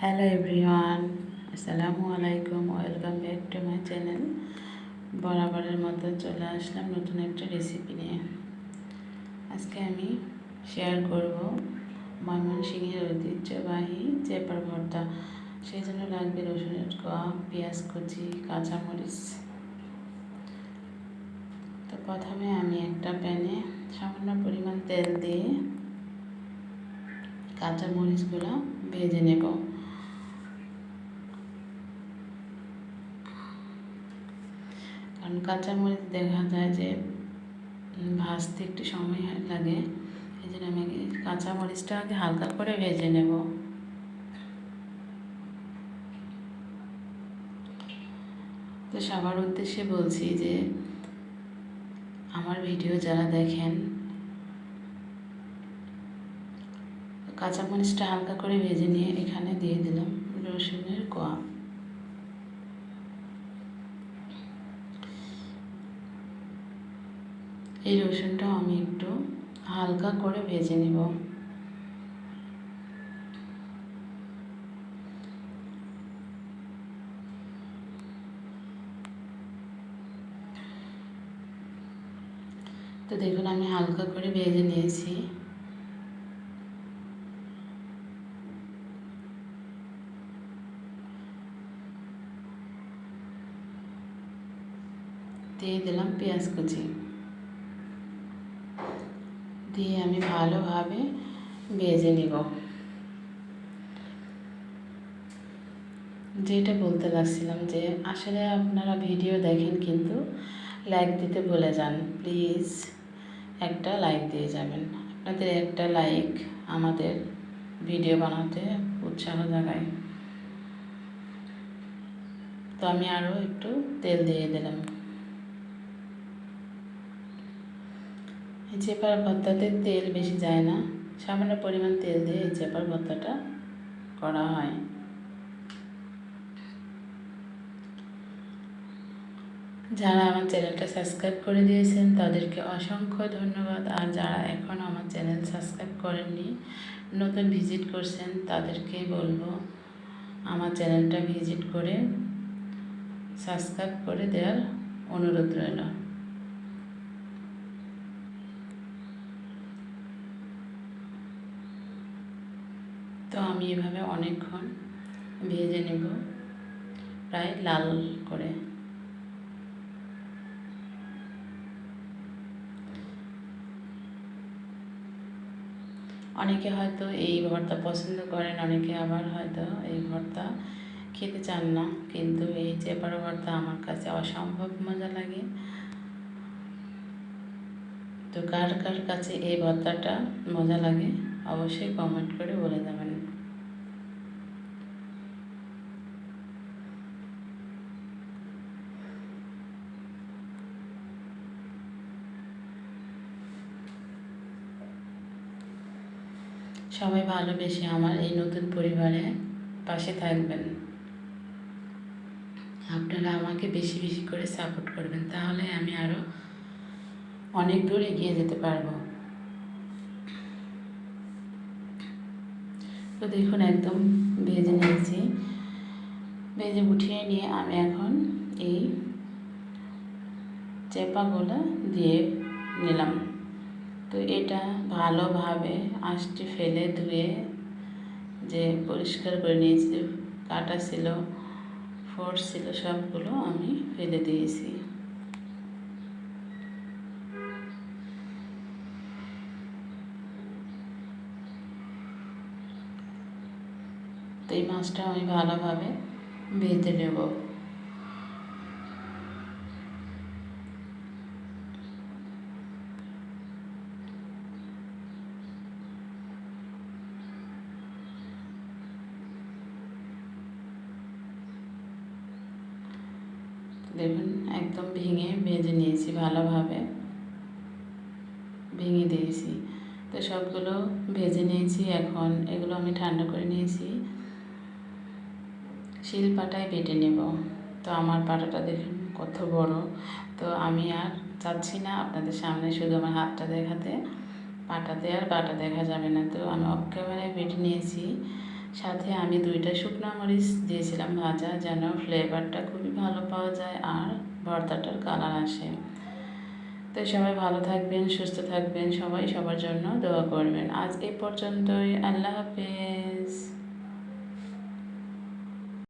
Hello everyone, আসসালামু আলাইকুম, welcome back to my channel. বরাবরের মতো চলে আসলাম নতুন একটা রেসিপি নিয়ে। আজকে আমি শেয়ার করব ময়মনসিংহের ঐতিহ্যবাহী চেপার ভর্তা। সেই জন্য লাগবে রসুনের কোয়া, পেঁয়াজ কুচি, কাঁচামরিচ। তো প্রথমে আমি একটা প্যানে সামান্য পরিমাণ তেল দিয়ে কাঁচামরিচগুলো ভেজে নেব। কারণ কাঁচামরিচ দেখা যায় যে ভাজতে একটু সময় লাগে, এই জন্য আমি কাঁচামরিচটা আগে হালকা করে ভেজে নেব। তো সবার উদ্দেশ্যে বলছি যে, আমার ভিডিও যারা দেখেন কাঁচামরিচটা হালকা করে ভেজে নিয়ে এখানে দিয়ে দিলাম রসুনের কোয়া। এই রসুনটাও আমি একটু হালকা করে ভেজে নেব। তো দেখুন, আমি হালকা করে ভেজে নিয়েছি। দিয়ে দিলাম পেঁয়াজ কুচি। দিয়ে আমি ভালোভাবে ভেজে নিব। যেটা বলতে লাগছিলাম যে, আসলে আপনারা ভিডিও দেখেন কিন্তু লাইক দিতে ভুলে যান। প্লিজ একটা লাইক দিয়ে যাবেন। আপনাদের একটা লাইক আমাদের ভিডিও বানাতে উৎসাহ জাগায়। তো আমি আরও একটু তেল দিয়ে দিলাম এই চেপার ভর্তাতে তেল বেশি যায় না। সামান্য পরিমাণ তেল দিয়ে এই চেপার ভর্তাটা করা হয়। যারা আমার চ্যানেলটা সাবস্ক্রাইব করে দিয়েছেন, তাদেরকে অসংখ্য ধন্যবাদ। আর যারা এখন আমার চ্যানেল সাবস্ক্রাইব করেননি, নতুন ভিজিট করছেন তাদেরকে বলব আমার চ্যানেলটা ভিজিট করে সাবস্ক্রাইব করে দেওয়ার অনুরোধ রইল। তো আমি এভাবে অনেকক্ষণ ভেজে নেব, প্রায় লাল করে। অনেকে হয়তো এই ভর্তা পছন্দ করেন, অনেকে আবার হয়তো এই ভর্তা খেতে চান না, কিন্তু এই চেপার ভর্তা আমার কাছে অসম্ভব মজা লাগে। তো কার কার কাছে এই ভর্তাটা মজা লাগে? অবশ্যই কমেন্ট করে বলে যাবেন সবাই ভালোবেসে আমার এই নতুন পরিবারে পাশে থাকবেন। আপনারা আমাকে বেশি বেশি করে সাপোর্ট করবেন, তাহলে আমি আরও অনেক দূর এগিয়ে যেতে পারব। তো দেখুন, একদম ভেজে নিয়েছি। ভেজে উঠিয়ে নিয়ে আমি এখন এই চেপাগুলো দিয়ে নিলাম। তো এটা ভালোভাবে আঁশটি ফেলে ধুয়ে যে পরিষ্কার করে নিয়েছি কাটা ছিল ফোর্স ছিল, সবগুলো আমি ফেলে দিয়েছি। তো এই মাছটা আমি ভালোভাবে ভেজে নেব। দেখুন, একদম ভেঙে ভেজে নিয়েছি ভালোভাবে। ভেঙে দিয়েছি। তো সবগুলো ভেজে নিয়েছি, এখন এগুলো আমি ঠান্ডা করে নিয়েছি। শিল পাটায় বেটে নেব। তো আমার পাটাটা দেখুন কত বড়। তো আমি আর চাচ্ছি না আপনাদের সামনে, শুধু আমার হাতটা দেখাতে। পাটাতে আর বাটা দেখা যাবে না। তো আমি অক্কেবারে বেটে নিয়েছি। সাথে আমি দুইটা শুকনো মরিচ দিয়েছিলাম ভাজা, যেন ফ্লেভারটা খুবই ভালো পাওয়া যায় আর ভর্তাটার কালার আসে। তো সবাই ভালো থাকবেন, সুস্থ থাকবেন, সবাই সবার জন্য দোয়া করবেন। আজ এ পর্যন্তই, আল্লাহ হাফেজ।